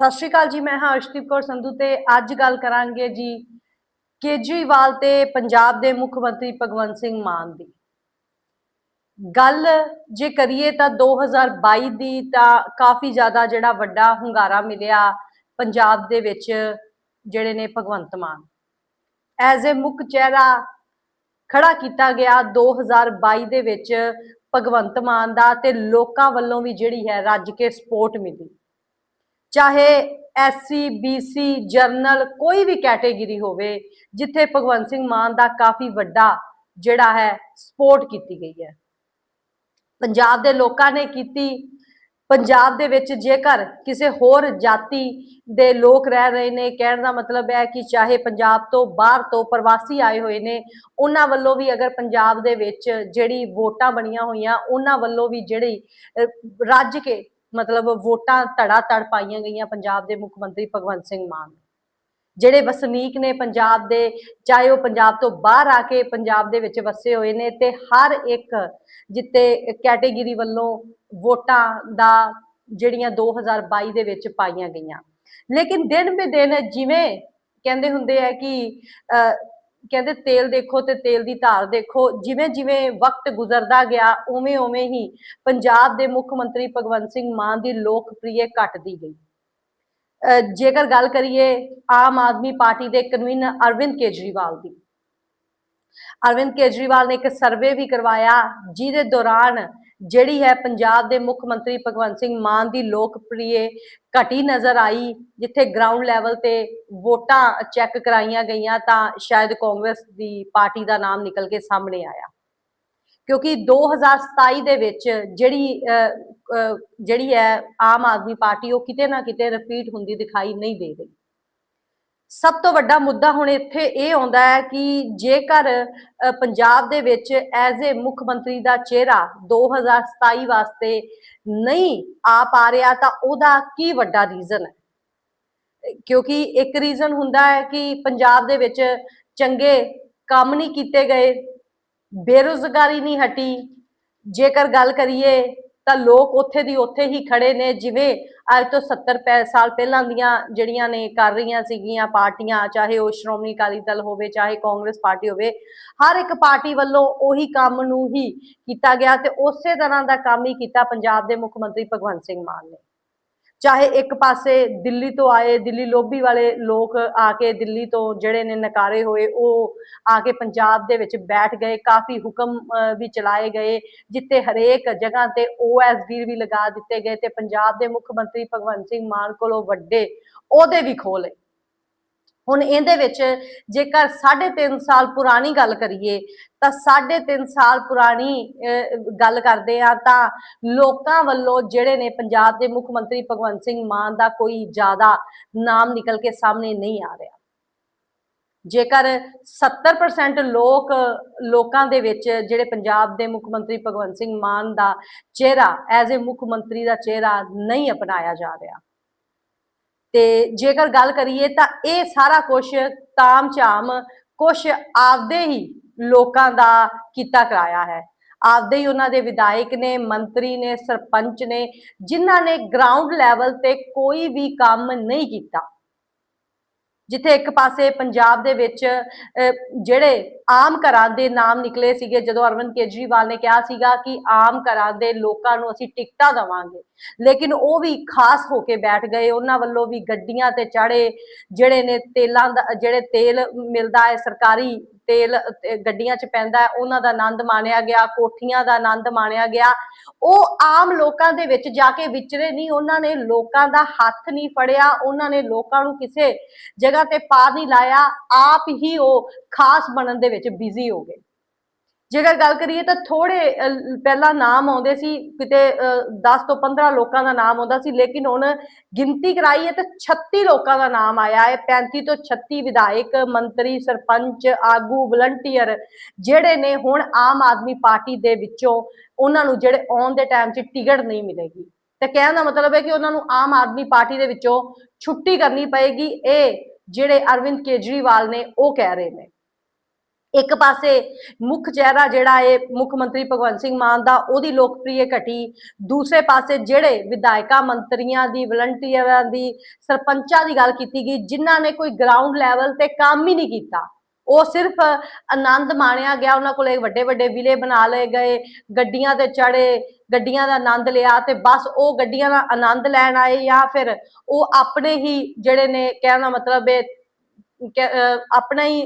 ਸਤਿ ਸ਼੍ਰੀ ਅਕਾਲ ਜੀ, ਮੈਂ ਹਾਂ ਅਰਸ਼ਦੀਪ ਕੌਰ ਸੰਧੂ ਤੇ ਅੱਜ ਗੱਲ ਕਰਾਂਗੇ ਜੀ ਕੇਜਰੀਵਾਲ ਤੇ ਪੰਜਾਬ ਦੇ ਮੁੱਖ ਮੰਤਰੀ ਭਗਵੰਤ ਸਿੰਘ ਮਾਨ ਦੀ। ਗੱਲ ਜੇ ਕਰੀਏ ਤਾਂ 2022 ਦੀ ਤਾਂ ਕਾਫੀ ਜ਼ਿਆਦਾ ਜਿਹੜਾ ਵੱਡਾ ਹੁੰਗਾਰਾ ਮਿਲਿਆ ਪੰਜਾਬ ਦੇ ਵਿੱਚ ਜਿਹੜੇ ਨੇ ਭਗਵੰਤ ਮਾਨ। ਐਜ਼ ਅ ਮੁੱਖ ਚਿਹਰਾ ਖੜਾ ਕੀਤਾ ਗਿਆ 2022 ਦੇ ਵਿੱਚ ਭਗਵੰਤ ਮਾਨ ਦਾ ਤੇ ਲੋਕਾਂ ਵੱਲੋਂ ਵੀ ਜਿਹੜੀ ਹੈ, ਰੱਜ ਕੇ ਸਪੋਰਟ ਮਿਲੀ। ਚਾਹੇ ਐਸਸੀ ਬੀਸੀ ਜਰਨਲ, ਕੋਈ ਵੀ ਕੈਟਾਗਰੀ ਹੋਵੇ, ਜਿੱਥੇ ਭਗਵੰਤ ਸਿੰਘ ਮਾਨ ਦਾ ਕਾਫੀ ਵੱਡਾ ਜਿਹੜਾ ਹੈ ਸਪੋਰਟ ਕੀਤੀ ਗਈ ਹੈ। ਪੰਜਾਬ ਦੇ ਲੋਕਾਂ ਨੇ ਕੀਤੀ। ਪੰਜਾਬ ਦੇ ਵਿੱਚ ਜੇਕਰ ਕਿਸੇ ਹੋਰ ਜਾਤੀ ਦੇ ਲੋਕ ਰਹਿ ਰਹੇ ਨੇ, ਕਹਿਣ ਦਾ ਮਤਲਬ ਹੈ ਕਿ ਚਾਹੇ ਪੰਜਾਬ ਤੋਂ ਬਾਹਰ ਤੋਂ ਪ੍ਰਵਾਸੀ ਆਏ ਹੋਏ ਨੇ, ਉਹਨਾਂ ਵੱਲੋਂ ਵੀ ਅਗਰ ਪੰਜਾਬ ਦੇ ਵਿੱਚ ਜਿਹੜੀ ਵੋਟਾਂ ਬਣੀਆਂ ਹੋਈਆਂ, ਉਹਨਾਂ ਵੱਲੋਂ ਵੀ ਜਿਹੜੀ ਰੱਜ ਕੇ ਮਤਲਬ ਵੋਟਾਂ ਧੜਾ ਧੜ ਪਾਈਆਂ ਗਈਆਂ ਪੰਜਾਬ ਦੇ ਮੁੱਖ ਮੰਤਰੀ ਭਗਵੰਤ ਸਿੰਘ ਮਾਨ ਜਿਹੜੇ ਵਸਨੀਕ ਨੇ ਪੰਜਾਬ ਦੇ ਚਾਹੇ ਉਹ ਪੰਜਾਬ ਤੋਂ ਬਾਹਰ ਆ ਕੇ ਪੰਜਾਬ ਦੇ ਵਿੱਚ ਵਸੇ ਹੋਏ ਨੇ ਤੇ ਹਰ ਇੱਕ ਜਿੱਤੇ ਕੈਟੇਗਰੀ ਵੱਲੋਂ ਵੋਟਾਂ ਦਾ ਜਿਹੜੀਆਂ 2022 ਦੇ ਵਿੱਚ ਪਾਈਆਂ ਗਈਆਂ। ਲੇਕਿਨ ਦਿਨ ਬੇ ਦਿਨ ਜਿਵੇਂ ਕਹਿੰਦੇ ਹੁੰਦੇ ਆ ਕਿ ਅਹ, ਕਹਿੰਦੇ ਤੇਲ ਦੇਖੋ ਤੇ ਤੇਲ ਦੀ ਧਾਰ ਦੇਖੋ, ਜਿਵੇਂ ਜਿਵੇਂ ਵਕਤ ਗੁਜ਼ਰਦਾ ਗਿਆ, ਉਵੇਂ ਉਵੇਂ ਹੀ ਪੰਜਾਬ ਦੇ ਮੁੱਖ ਮੰਤਰੀ ਭਗਵੰਤ ਸਿੰਘ ਮਾਨ ਦੀ ਲੋਕਪ੍ਰਿਯ ਘਟਦੀ ਗਈ। ਜੇਕਰ ਗੱਲ ਕਰੀਏ ਆਮ ਆਦਮੀ ਪਾਰਟੀ ਦੇ ਕਨਵੀਨਰ ਅਰਵਿੰਦ ਕੇਜਰੀਵਾਲ ਦੀ, ਅਰਵਿੰਦ ਕੇਜਰੀਵਾਲ ਨੇ ਇੱਕ ਸਰਵੇ ਵੀ ਕਰਵਾਇਆ, ਜਿਹਦੇ ਦੌਰਾਨ ਜਿਹੜੀ ਹੈ ਪੰਜਾਬ ਦੇ ਮੁੱਖ ਮੰਤਰੀ ਭਗਵੰਤ ਸਿੰਘ ਮਾਨ ਦੀ ਲੋਕਪ੍ਰਿਯ ਘਟੀ ਨਜ਼ਰ ਆਈ ਜਿੱਥੇ ਗਰਾਊਂਡ ਲੈਵਲ ਤੇ ਵੋਟਾਂ ਚੈੱਕ ਕਰਾਈਆਂ ਗਈਆਂ ਤਾਂ ਸ਼ਾਇਦ ਕਾਂਗਰਸ ਦੀ ਪਾਰਟੀ ਦਾ ਨਾਮ ਨਿਕਲ ਕੇ ਸਾਹਮਣੇ ਆਇਆ। ਕਿਉਂਕਿ 2027 ਦੇ ਵਿੱਚ ਜਿਹੜੀ ਅਹ, ਅਹ, ਜਿਹੜੀ ਹੈ ਆਮ ਆਦਮੀ ਪਾਰਟੀ ਉਹ ਕਿਤੇ ਨਾ ਕਿਤੇ ਰਿਪੀਟ ਹੁੰਦੀ ਦਿਖਾਈ ਨਹੀਂ ਦੇ ਰਹੀ। ਸਭ ਤੋਂ ਵੱਡਾ ਮੁੱਦਾ ਹੁਣ ਇੱਥੇ ਇਹ ਆਉਂਦਾ ਹੈ ਕਿ ਜੇਕਰ ਪੰਜਾਬ ਦੇ ਵਿੱਚ ਐਜ਼ ਏ ਮੁੱਖ ਮੰਤਰੀ ਦਾ ਚਿਹਰਾ 2027 ਵਾਸਤੇ ਨਹੀਂ ਆ ਪਾ ਰਿਹਾ, ਤਾਂ ਉਹਦਾ ਕੀ ਵੱਡਾ ਰੀਜ਼ਨ ਹੈ? ਕਿਉਂਕਿ ਇੱਕ ਰੀਜ਼ਨ ਹੁੰਦਾ ਹੈ ਕਿ ਪੰਜਾਬ ਦੇ ਵਿੱਚ ਚੰਗੇ ਕੰਮ ਨਹੀਂ ਕੀਤੇ ਗਏ, ਬੇਰੁਜ਼ਗਾਰੀ ਨਹੀਂ ਹਟੀ। ਜੇਕਰ ਗੱਲ ਕਰੀਏ ਤਾਂ ਲੋਕ ਉੱਥੇ ਦੀ ਉੱਥੇ ਹੀ ਖੜੇ ਨੇ, ਜਿਵੇਂ ਅੱਜ ਤੋਂ 70 ਪੈ- ਸਾਲ ਪਹਿਲਾਂ ਦੀਆਂ ਜਿਹੜੀਆਂ ਨੇ ਕਰ ਰਹੀਆਂ ਸੀਗੀਆਂ ਪਾਰਟੀਆਂ, ਚਾਹੇ ਉਹ ਸ਼੍ਰੋਮਣੀ ਅਕਾਲੀ ਦਲ ਹੋਵੇ, ਚਾਹੇ ਕਾਂਗਰਸ ਪਾਰਟੀ ਹੋਵੇ, ਹਰ ਇੱਕ ਪਾਰਟੀ ਵੱਲੋਂ ਉਹੀ ਕੰਮ ਨੂੰ ਹੀ ਕੀਤਾ ਗਿਆ ਤੇ ਉਸੇ ਤਰ੍ਹਾਂ ਦਾ ਕੰਮ ਹੀ ਕੀਤਾ ਪੰਜਾਬ ਦੇ ਮੁੱਖ ਮੰਤਰੀ ਭਗਵੰਤ ਸਿੰਘ ਮਾਨ ਨੇ। ਚਾਹੇ ਇੱਕ ਪਾਸੇ ਦਿੱਲੀ ਤੋਂ ਆਏ, ਦਿੱਲੀ ਲੋਬੀ ਵਾਲੇ ਲੋਕ ਆ ਕੇ ਦਿੱਲੀ ਤੋਂ ਜਿਹੜੇ ਨੇ ਨਕਾਰੇ ਹੋਏ, ਉਹ ਆ ਕੇ ਪੰਜਾਬ ਦੇ ਵਿੱਚ ਬੈਠ ਗਏ, ਕਾਫੀ ਹੁਕਮ ਵੀ ਚਲਾਏ ਗਏ, ਜਿੱਥੇ ਹਰੇਕ ਜਗ੍ਹਾ ਤੇ ਓਐਸਡੀ ਵੀ ਲਗਾ ਦਿੱਤੇ ਗਏ ਤੇ ਪੰਜਾਬ ਦੇ ਮੁੱਖ ਮੰਤਰੀ ਭਗਵੰਤ ਸਿੰਘ ਮਾਨ ਕੋਲੋਂ ਵੱਡੇ ਉਹਦੇ ਵੀ ਖੋਲੇ ਹੁਣ ਇਹਦੇ ਵਿੱਚ ਜੇਕਰ 3.5 ਸਾਲ ਪੁਰਾਣੀ ਗੱਲ ਕਰੀਏ, ਤਾਂ 3.5 ਸਾਲ ਪੁਰਾਣੀ ਗੱਲ ਕਰਦੇ ਆ ਤਾਂ ਲੋਕਾਂ ਵੱਲੋਂ ਜਿਹੜੇ ਨੇ ਪੰਜਾਬ ਦੇ ਮੁੱਖ ਮੰਤਰੀ ਭਗਵੰਤ ਸਿੰਘ ਮਾਨ ਦਾ ਕੋਈ ਜ਼ਿਆਦਾ ਨਾਮ ਨਿਕਲ ਕੇ ਸਾਹਮਣੇ ਨਹੀਂ ਆ ਰਿਹਾ। ਜੇਕਰ 70% ਲੋਕ, ਲੋਕਾਂ ਦੇ ਵਿੱਚ ਜਿਹੜੇ ਪੰਜਾਬ ਦੇ ਮੁੱਖ ਮੰਤਰੀ ਭਗਵੰਤ ਸਿੰਘ ਮਾਨ ਦਾ ਚਿਹਰਾ, ਐਜ਼ ਅ ਮੁੱਖ ਮੰਤਰੀ ਦਾ ਚਿਹਰਾ ਨਹੀਂ ਅਪਣਾਇਆ ਜਾ ਰਿਹਾ ਤੇ ਜੇਕਰ ਗੱਲ ਕਰੀਏ ਤਾਂ ਇਹ ਸਾਰਾ ਕੁਝ ਤਾਮ ਝਾਮ ਕੁਝ ਆਪਦੇ ਹੀ ਲੋਕਾਂ ਦਾ ਕੀਤਾ ਕਰਾਇਆ ਹੈ। ਆਪਦੇ ਹੀ ਉਹਨਾਂ ਦੇ ਵਿਧਾਇਕ ਨੇ ਮੰਤਰੀ ਨੇ ਸਰਪੰਚ ਨੇ ਜਿਨ੍ਹਾਂ ਨੇ ਗਰਾਊਂਡ ਲੈਵਲ ਤੇ ਕੋਈ ਵੀ ਕੰਮ ਨਹੀਂ ਕੀਤਾ। ਜਿੱਥੇ ਇੱਕ ਪਾਸੇ ਪੰਜਾਬ ਦੇ ਵਿੱਚ ਅਹ, ਜਿਹੜੇ ਆਮ ਘਰਾਂ ਦੇ ਨਾਮ ਨਿਕਲੇ ਸੀਗੇ ਜਦੋਂ ਅਰਵਿੰਦ ਕੇਜਰੀਵਾਲ ਨੇ ਕਿਹਾ ਸੀਗਾ ਕਿ ਆਮ ਘਰਾਂ ਦੇ ਲੋਕਾਂ ਨੂੰ ਅਸੀਂ ਟਿਕਟਾਂ ਦਵਾਂਗੇ। ਲੇਕਿਨ ਉਹ ਵੀ ਖਾਸ ਹੋ ਕੇ ਬੈਠ ਗਏ, ਉਹਨਾਂ ਵੱਲੋਂ ਵੀ ਗੱਡੀਆਂ ਤੇ ਚੜੇ ਜਿਹੜੇ ਨੇ ਤੇਲਾਂ ਦਾ, ਜਿਹੜੇ ਤੇਲ ਮਿਲਦਾ ਹੈ, ਸਰਕਾਰੀ ਤੇਲ ਗੱਡੀਆਂ 'ਚ ਪੈਂਦਾ ਹੈ, ਉਹਨਾਂ ਦਾ ਆਨੰਦ ਮਾਣਿਆ ਗਿਆ, ਕੋਠੀਆਂ ਦਾ ਆਨੰਦ ਮਾਣਿਆ ਗਿਆ। ਉਹ ਆਮ ਲੋਕਾਂ ਦੇ ਵਿੱਚ ਜਾ ਕੇ ਵਿਚਰੇ ਨਹੀਂ, ਉਹਨਾਂ ਨੇ ਲੋਕਾਂ ਦਾ ਹੱਥ ਨਹੀਂ ਫੜਿਆ, ਉਹਨਾਂ ਨੇ ਲੋਕਾਂ ਨੂੰ ਕਿਸੇ ਜਗ੍ਹਾ ਤੇ ਪਾ ਨਹੀਂ ਲਾਇਆ, ਆਪ ਹੀ ਉਹ ਖਾਸ ਬਣਨ ਦੇ ਵਿੱਚ ਬਿਜ਼ੀ ਹੋ ਗਏ। ਜੇਕਰ ਗੱਲ ਕਰੀਏ ਤਾਂ ਥੋੜੇ ਪਹਿਲਾਂ ਨਾਮ ਆਉਂਦੇ ਸੀ ਕਿਤੇ ਅਹ, 10 ਤੋਂ 15 ਲੋਕਾਂ ਦਾ ਨਾਮ ਆਉਂਦਾ ਸੀ ਲੇਕਿਨ ਹੁਣ ਗਿਣਤੀ ਕਰਾਈ ਹੈ ਤਾਂ 36 ਲੋਕਾਂ ਦਾ ਨਾਮ ਆਇਆ ਹੈ। 35 ਤੋਂ 36 ਵਿਧਾਇਕ ਮੰਤਰੀ ਸਰਪੰਚ ਆਗੂ ਵਲੰਟੀਅਰ ਜਿਹੜੇ ਨੇ ਹੁਣ ਆਮ ਆਦਮੀ ਪਾਰਟੀ ਦੇ ਵਿੱਚੋਂ ਉਹਨਾਂ ਨੂੰ ਜਿਹੜੇ ਆਉਣ ਦੇ ਟਾਈਮ 'ਚ ਟਿਕਟ ਨਹੀਂ ਮਿਲੇਗੀ। ਤਾਂ ਕਹਿਣ ਦਾ ਮਤਲਬ ਹੈ ਕਿ ਉਹਨਾਂ ਨੂੰ ਆਮ ਆਦਮੀ ਪਾਰਟੀ ਦੇ ਵਿੱਚੋਂ ਛੁੱਟੀ ਕਰਨੀ ਪਏਗੀ। ਇਹ ਜਿਹੜੇ ਅਰਵਿੰਦ ਕੇਜਰੀਵਾਲ ਨੇ ਉਹ ਕਹਿ ਰਹੇ ਨੇ। ਇੱਕ ਪਾਸੇ ਮੁੱਖ ਚਿਹਰਾ ਜਿਹੜਾ ਹੈ ਮੁੱਖ ਮੰਤਰੀ ਭਗਵੰਤ ਸਿੰਘ ਮਾਨ ਦਾ, ਉਹਦੀ ਲੋਕਪ੍ਰਿਯ ਘਟੀ। ਦੂਸਰੇ ਪਾਸੇ ਜਿਹੜੇ ਵਿਧਾਇਕਾਂ, ਮੰਤਰੀਆਂ ਦੀ, ਵਲੰਟੀਅਰਾਂ ਦੀ, ਸਰਪੰਚਾਂ ਦੀ ਗੱਲ ਕੀਤੀ ਗਈ, ਜਿਨ੍ਹਾਂ ਨੇ ਕੋਈ ਗਰਾਊਂਡ ਲੈਵਲ ਤੇ ਕੰਮ ਹੀ ਨਹੀਂ ਕੀਤਾ। ਉਹ ਸਿਰਫ ਆਨੰਦ ਮਾਣਿਆ ਗਿਆ, ਉਹਨਾਂ ਕੋਲੇ ਵੱਡੇ ਵੱਡੇ ਵਿਲੇ ਬਣਾ ਲਏ ਗਏ, ਗੱਡੀਆਂ ਤੇ ਚੜੇ ਗੱਡੀਆਂ ਦਾ ਆਨੰਦ ਲਿਆ ਤੇ ਬਸ ਉਹ ਗੱਡੀਆਂ ਦਾ ਆਨੰਦ ਲੈਣ ਆਏ ਜਾਂ ਫਿਰ ਉਹ ਆਪਣੇ ਹੀ ਜਿਹੜੇ ਨੇ, ਕਹਿਣਾ ਮਤਲਬ ਹੈ ਆਪਣਾ ਹੀ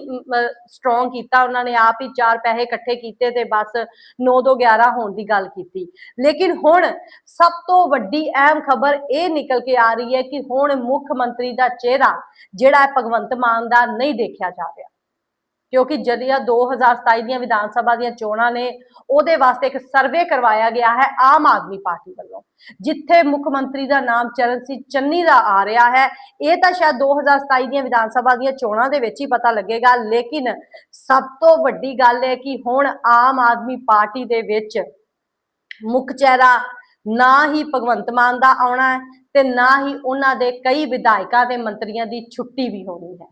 ਸਟਰੋਂਗ ਕੀਤਾ ਉਹਨਾਂ ਨੇ, ਆਪ ਹੀ ਚਾਰ ਪੈਸੇ ਇਕੱਠੇ ਕੀਤੇ ਤੇ ਬਸ 9 ਤੋਂ 11 ਹੋਣ ਦੀ ਗੱਲ ਕੀਤੀ। ਲੇਕਿਨ ਹੁਣ ਸਭ ਤੋਂ ਵੱਡੀ ਅਹਿਮ ਖਬਰ ਇਹ ਨਿਕਲ ਕੇ ਆ ਰਹੀ ਹੈ ਕਿ ਹੁਣ ਮੁੱਖ ਮੰਤਰੀ ਦਾ ਚਿਹਰਾ ਜਿਹੜਾ ਭਗਵੰਤ ਮਾਨ ਦਾ ਨਹੀਂ ਦੇਖਿਆ ਜਾ ਰਿਹਾ। ਕਿਉਂਕਿ ਜਦੀਆਂ 2027 ਦੀਆਂ ਵਿਧਾਨ ਸਭਾ ਦੀਆਂ ਚੋਣਾਂ ਨੇ, ਉਹਦੇ ਵਾਸਤੇ ਇੱਕ ਸਰਵੇ ਕਰਵਾਇਆ ਗਿਆ ਹੈ ਆਮ ਆਦਮੀ ਪਾਰਟੀ ਵੱਲੋਂ, ਜਿੱਥੇ ਮੁੱਖ ਮੰਤਰੀ ਦਾ ਨਾਮ ਚਰਨ ਸਿੰਘ ਚੰਨੀ ਦਾ ਆ ਰਿਹਾ ਹੈ। ਇਹ ਤਾਂ ਸ਼ਾਇਦ 2027 ਦੀਆਂ ਵਿਧਾਨ ਸਭਾ ਦੀਆਂ ਚੋਣਾਂ ਦੇ ਵਿੱਚ ਹੀ ਪਤਾ ਲੱਗੇਗਾ, ਲੇਕਿਨ ਸਭ ਤੋਂ ਵੱਡੀ ਗੱਲ ਹੈ ਕਿ ਹੁਣ ਆਮ ਆਦਮੀ ਪਾਰਟੀ ਦੇ ਵਿੱਚ ਮੁੱਖ ਚਿਹਰਾ ਨਾ ਹੀ ਭਗਵੰਤ ਮਾਨ ਦਾ ਆਉਣਾ ਹੈ ਤੇ ਨਾ ਹੀ ਉਹਨਾਂ ਦੇ ਕਈ ਵਿਧਾਇਕਾਂ ਤੇ ਮੰਤਰੀਆਂ ਦੀ ਛੁੱਟੀ ਵੀ ਹੋਣੀ ਹੈ।